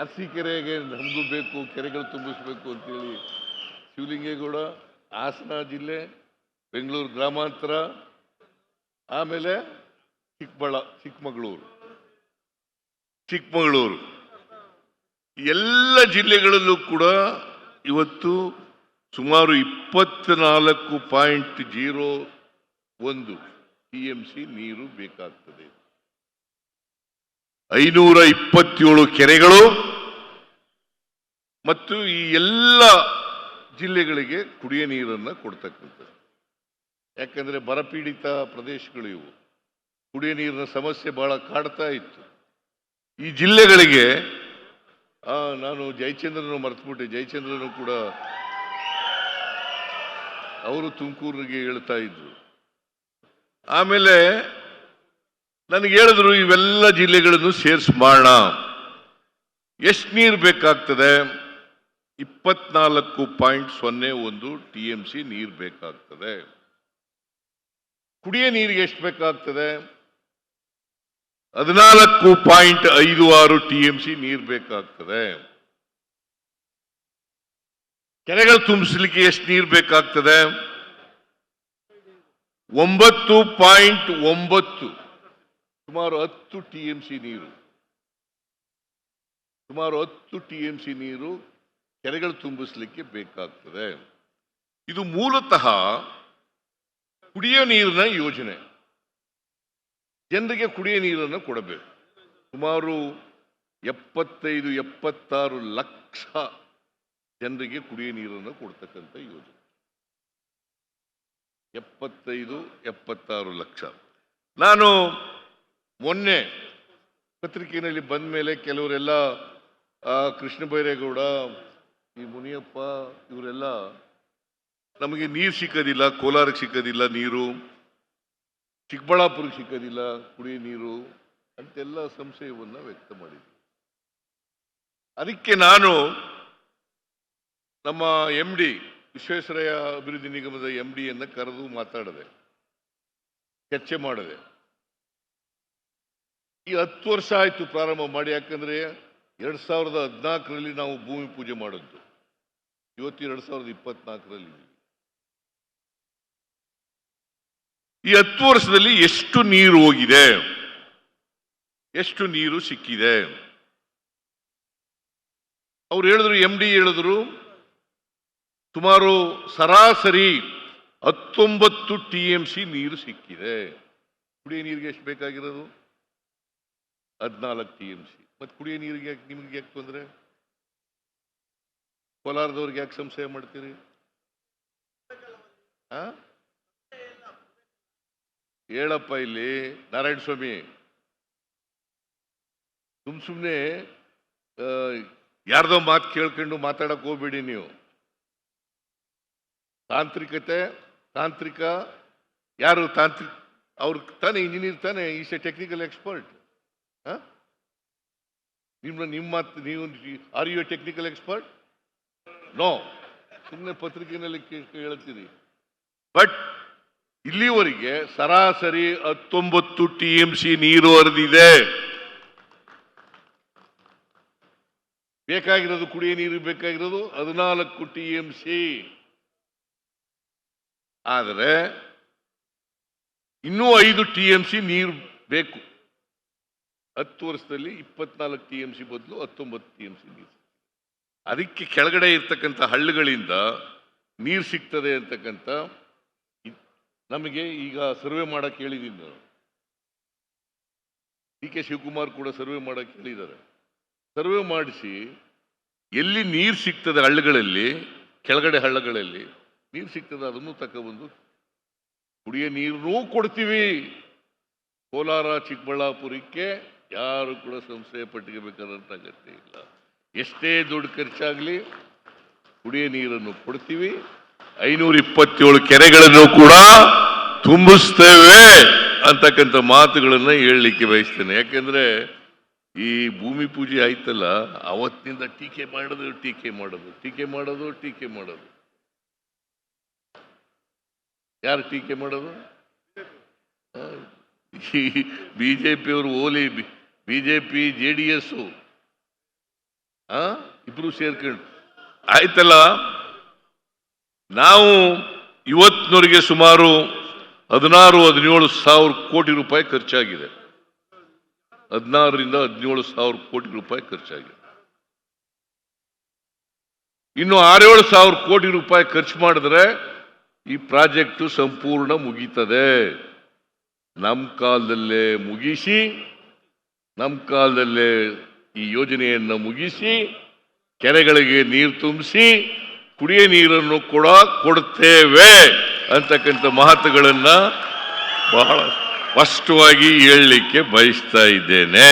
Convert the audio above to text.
ಅರಸೀಕೆರೆಗೆ ನಮಗೂ ಬೇಕು, ಕೆರೆಗಳು ತುಂಬಿಸ್ಬೇಕು ಅಂತೇಳಿ ಶಿವಲಿಂಗೇಗೌಡ, ಹಾಸನ ಜಿಲ್ಲೆ, ಬೆಂಗಳೂರು ಗ್ರಾಮಾಂತರ, ಆಮೇಲೆ ಚಿಕ್ಕಬಳ್ಳ, ಚಿಕ್ಕಮಗಳೂರು. ಚಿಕ್ಕಮಗಳೂರು. ಎಲ್ಲ ಜಿಲ್ಲೆಗಳಲ್ಲೂ ಕೂಡ ಇವತ್ತು ಸುಮಾರು ಇಪ್ಪತ್ನಾಲ್ಕು ಪಾಯಿಂಟ್ ಜೀರೋ ಒಂದು ಟಿ ಎಂ ಸಿ ನೀರು ಬೇಕಾಗ್ತದೆ. ಐನೂರ ಇಪ್ಪತ್ತೇಳು ಕೆರೆಗಳು ಮತ್ತು ಈ ಎಲ್ಲ ಜಿಲ್ಲೆಗಳಿಗೆ ಕುಡಿಯ ನೀರನ್ನು ಕೊಡ್ತಕ್ಕಂಥದ್ದು. ಯಾಕಂದ್ರೆ ಬರಪೀಡಿತ ಪ್ರದೇಶಗಳು ಇವು. ಕುಡಿಯ ನೀರಿನ ಸಮಸ್ಯೆ ಬಹಳ ಕಾಡ್ತಾ ಇತ್ತು. ಈ ಜಿಲ್ಲೆಗಳಿಗೆ ನಾನು ಜಯಚಂದ್ರನು ಮರೆತುಬಿಟ್ಟೆ. ಜಯಚಂದ್ರನು ಕೂಡ ಅವರು ತುಮಕೂರಿಗೆ ಹೇಳ್ತಾ ಇದ್ರು. ಆಮೇಲೆ ನನಗೆ ಹೇಳಿದ್ರು, ಇವೆಲ್ಲ ಜಿಲ್ಲೆಗಳನ್ನು ಸೇರ್ಸ್ ಮಾಡೋಣ ಎಷ್ಟು ನೀರು ಬೇಕಾಗ್ತದೆ? ಇಪ್ಪತ್ನಾಲ್ಕು ಪಾಯಿಂಟ್ ಸೊನ್ನೆ ಒಂದು ಟಿ ಎಂ ಸಿ ನೀರು ಬೇಕಾಗ್ತದೆ. ಕುಡಿಯ ನೀರಿಗೆ ಎಷ್ಟು ಬೇಕಾಗ್ತದೆ? ಹದಿನಾಲ್ಕು ಪಾಯಿಂಟ್ ಐದು ಆರು ಟಿ ಎಂ ಸಿ ನೀರು ಬೇಕಾಗ್ತದೆ. ಕೆರೆಗಳು ತುಂಬಿಸ್ಲಿಕ್ಕೆ ಎಷ್ಟು ನೀರು ಬೇಕಾಗ್ತದೆ? ಒಂಬತ್ತು ಪಾಯಿಂಟ್ ಒಂಬತ್ತು. ಸುಮಾರು ಹತ್ತು ಟಿ ಎಂ ಸಿ ನೀರು. ಸುಮಾರು ಹತ್ತು ಟಿ ಎಂ ಸಿ ನೀರು ಕೆರೆಗಳು ತುಂಬಿಸ್ಲಿಕ್ಕೆ ಬೇಕಾಗ್ತದೆ. ಇದು ಮೂಲತಃ ಕುಡಿಯೋ ನೀರಿನ ಯೋಜನೆ. ಜನರಿಗೆ ಕುಡಿಯೋ ನೀರನ್ನು ಕೊಡಬೇಕು. ಸುಮಾರು ಎಪ್ಪತ್ತೈದು, ಎಪ್ಪತ್ತಾರು ಲಕ್ಷ ಜನರಿಗೆ ಕುಡಿಯೋ ನೀರನ್ನು ಕೊಡ್ತಕ್ಕಂಥ ಯೋಜನೆ. ಎಪ್ಪತ್ತೈದು, ಎಪ್ಪತ್ತಾರು ಲಕ್ಷ. ನಾನು ಮೊನ್ನೆ ಪತ್ರಿಕೆಯಲ್ಲಿ ಬಂದ ಮೇಲೆ ಕೆಲವರೆಲ್ಲ ಕೃಷ್ಣ ಬೈರೇಗೌಡ, ಈ ಮುನಿಯಪ್ಪ, ಇವರೆಲ್ಲ ನಮಗೆ ನೀರು ಸಿಕ್ಕೋದಿಲ್ಲ, ಕೋಲಾರಕ್ಕೆ ಸಿಕ್ಕೋದಿಲ್ಲ ನೀರು, ಚಿಕ್ಕಬಳ್ಳಾಪುರಕ್ಕೆ ಸಿಕ್ಕೋದಿಲ್ಲ ಕುಡಿಯ ನೀರು ಅಂತೆಲ್ಲ ಸಂಶಯವನ್ನು ವ್ಯಕ್ತ ಮಾಡಿದ್ವಿ. ಅದಕ್ಕೆ ನಾನು ನಮ್ಮ ಎಂ ಡಿ ವಿಶ್ವೇಶ್ವರಯ್ಯ ಅಭಿವೃದ್ಧಿ ನಿಗಮದ ಎಂ ಡಿಯನ್ನು ಕರೆದು ಮಾತಾಡಿದೆ, ಚರ್ಚೆ ಮಾಡಿದೆ. ಈ ಹತ್ತು ವರ್ಷ ಆಯ್ತು ಪ್ರಾರಂಭ ಮಾಡಿ, ಯಾಕಂದರೆ ಎರಡು ಸಾವಿರದ ಹದಿನಾಲ್ಕರಲ್ಲಿ ನಾವು ಭೂಮಿ ಪೂಜೆ ಮಾಡಿದ್ದು. ಇವತ್ತು ಎರಡು ಸಾವಿರದ ಇಪ್ಪತ್ನಾಲ್ಕರಲ್ಲಿ. ಈ ಹತ್ತು ವರ್ಷದಲ್ಲಿ ಎಷ್ಟು ನೀರು ಹೋಗಿದೆ? ಎಷ್ಟು ನೀರು ಸಿಕ್ಕಿದೆ? ಅವ್ರು ಹೇಳಿದ್ರು ಎಂ ಡಿ ಹೇಳಿದ್ರು ಸುಮಾರು ಸರಾಸರಿ ಹತ್ತೊಂಬತ್ತು ಟಿ ಎಂ ಸಿ ನೀರು ಸಿಕ್ಕಿದೆ. ಕುಡಿಯ ನೀರಿಗೆ ಎಷ್ಟು ಬೇಕಾಗಿರೋದು? ಹದಿನಾಲ್ಕು ಟಿ ಎಂ ಸಿ. ಮತ್ತು ಕುಡಿಯೋ ನೀರಿಗೆ ಯಾಕೆ ನಿಮ್ಗೆ ಯಾಕೆ ತೊಂದರೆ? ಕೋಲಾರದವ್ರಿಗೆ ಯಾಕೆ ಸಂಶಯ ಮಾಡ್ತೀರಿ? ಹೇಳಪ್ಪ ಇಲ್ಲಿ ನಾರಾಯಣ ಸ್ವಾಮಿ ಸುಮ್ ಸುಮ್ಮನೆ ಯಾರ್ದೋ ಮಾತು ಕೇಳ್ಕೊಂಡು ಮಾತಾಡಕ್ ಹೋಗ್ಬೇಡಿ ನೀವು. ತಾಂತ್ರಿಕತೆ, ತಾಂತ್ರಿಕ, ಯಾರು ತಾಂತ್ರಿಕ ಅವ್ರಿಗೆ ತಾನೇ, ಇಂಜಿನಿಯರ್ ತಾನೇ, ಈಸ್ ಎ ಟೆಕ್ನಿಕಲ್ ಎಕ್ಸ್ಪರ್ಟ್. ನಿಮ್ಮ ನಿಮ್ಮ ನೀವು are you a technical expert no ಸುಮ್ಮನೆ ಪತ್ರಿಕೆಯಲ್ಲಿ ಹೇಳ್ತೀನಿ ಬಟ್ ಇಲ್ಲಿವರೆಗೆ ಸರಾಸರಿ ಹತ್ತೊಂಬತ್ತು ಟಿ ಎಂ ಸಿ ನೀರು ಹರಿದಿದೆ. ಬೇಕಾಗಿರೋದು ಕುಡಿಯ ನೀರು, ಬೇಕಾಗಿರೋದು ಹದಿನಾಲ್ಕು ಟಿ ಎಂ ಸಿ ಆದರೆ ಇನ್ನೂ ಐದು ಟಿ ಎಂ ಸಿ ನೀರು ಬೇಕು. ಹತ್ತು ವರ್ಷದಲ್ಲಿ ಇಪ್ಪತ್ನಾಲ್ಕು ಟಿ ಎಂ ಸಿ ಬದಲು ಹತ್ತೊಂಬತ್ತು ಟಿ ಎಂ ಸಿ ನೀರು ಅದಕ್ಕೆ ಕೆಳಗಡೆ ಇರ್ತಕ್ಕಂಥ ಹಳ್ಳಿಗಳಿಂದ ನೀರು ಸಿಗ್ತದೆ ಅಂತಕ್ಕಂಥ ನಮಗೆ ಈಗ ಸರ್ವೆ ಮಾಡಕ್ಕೆ ಹೇಳಿದ್ದೀನಿ ನಾನು. ಡಿ ಕೆ ಶಿವಕುಮಾರ್ ಕೂಡ ಸರ್ವೆ ಮಾಡೋಕ್ಕೆ ಹೇಳಿದ್ದಾರೆ. ಸರ್ವೆ ಮಾಡಿಸಿ ಎಲ್ಲಿ ನೀರು ಸಿಗ್ತದೆ ಹಳ್ಳಿಗಳಲ್ಲಿ, ಕೆಳಗಡೆ ಹಳ್ಳಗಳಲ್ಲಿ, ನೀರು ಸಿಗ್ತದೆ ಅದನ್ನು ತಗೊಬಂದು ಕುಡಿಯೋ ನೀರನ್ನೂ ಕೊಡ್ತೀವಿ. ಕೋಲಾರ, ಚಿಕ್ಕಬಳ್ಳಾಪುರಕ್ಕೆ ಯಾರು ಕೂಡ ಸಂಶಯ ಪಟ್ಟಿಗೆಬೇಕಾದಂತ ಅಗತ್ಯ ಇಲ್ಲ. ಎಷ್ಟೇ ದುಡ್ಡು ಖರ್ಚಾಗಲಿ ಕುಡಿಯ ನೀರನ್ನು ಕೊಡ್ತೀವಿ. ಐನೂರ ಇಪ್ಪತ್ತೇಳು ಕೆರೆಗಳನ್ನು ಕೂಡ ತುಂಬಿಸ್ತೇವೆ ಅಂತಕ್ಕಂಥ ಮಾತುಗಳನ್ನು ಹೇಳಲಿಕ್ಕೆ ಬಯಸ್ತೇನೆ. ಯಾಕೆಂದ್ರೆ ಈ ಭೂಮಿ ಪೂಜೆ ಆಯ್ತಲ್ಲ ಅವತ್ತಿನಿಂದ ಟೀಕೆ ಮಾಡೋದು ಟೀಕೆ ಮಾಡೋದು ಟೀಕೆ ಮಾಡೋದು ಟೀಕೆ ಮಾಡೋದು. ಯಾರು ಟೀಕೆ ಮಾಡೋದು? ಬಿಜೆಪಿಯವರು ಓಲಿ ಬಿಜೆಪಿ, ಜೆ ಡಿ ಎಸ್ ಇಬ್ರು ಸೇರ್ಕೊಂಡು. ಆಯ್ತಲ್ಲ? ನಾವು ಇವತ್ತಿನವರೆಗೆ ಸುಮಾರು ಹದಿನಾರು, ಹದಿನೇಳು ಸಾವಿರ ಕೋಟಿ ರೂಪಾಯಿ ಖರ್ಚಾಗಿದೆ. ಹದಿನಾರರಿಂದ ಹದಿನೇಳು ಸಾವಿರ ಕೋಟಿ ರೂಪಾಯಿ ಖರ್ಚಾಗಿದೆ. ಇನ್ನು ಆರೇಳು ಸಾವಿರ ಕೋಟಿ ರೂಪಾಯಿ ಖರ್ಚು ಮಾಡಿದ್ರೆ ಈ ಪ್ರಾಜೆಕ್ಟ್ ಸಂಪೂರ್ಣ ಮುಗೀತದೆ. ನಮ್ಮ ಕಾಲದಲ್ಲೇ ಮುಗಿಸಿ ನಮ್ಮ ಕಾಲದಲ್ಲೇ ಈ ಯೋಜನೆಯನ್ನು ಮುಗಿಸಿ, ಕೆರೆಗಳಿಗೆ ನೀರು ತುಂಬಿಸಿ, ಕುಡಿಯ ನೀರನ್ನು ಕೂಡ ಕೊಡ್ತೇವೆ ಅಂತಕ್ಕಂಥ ಮಾತುಗಳನ್ನು ಬಹಳ ಸ್ಪಷ್ಟವಾಗಿ ಹೇಳಲಿಕ್ಕೆ ಬಯಸ್ತಾ ಇದ್ದೇನೆ.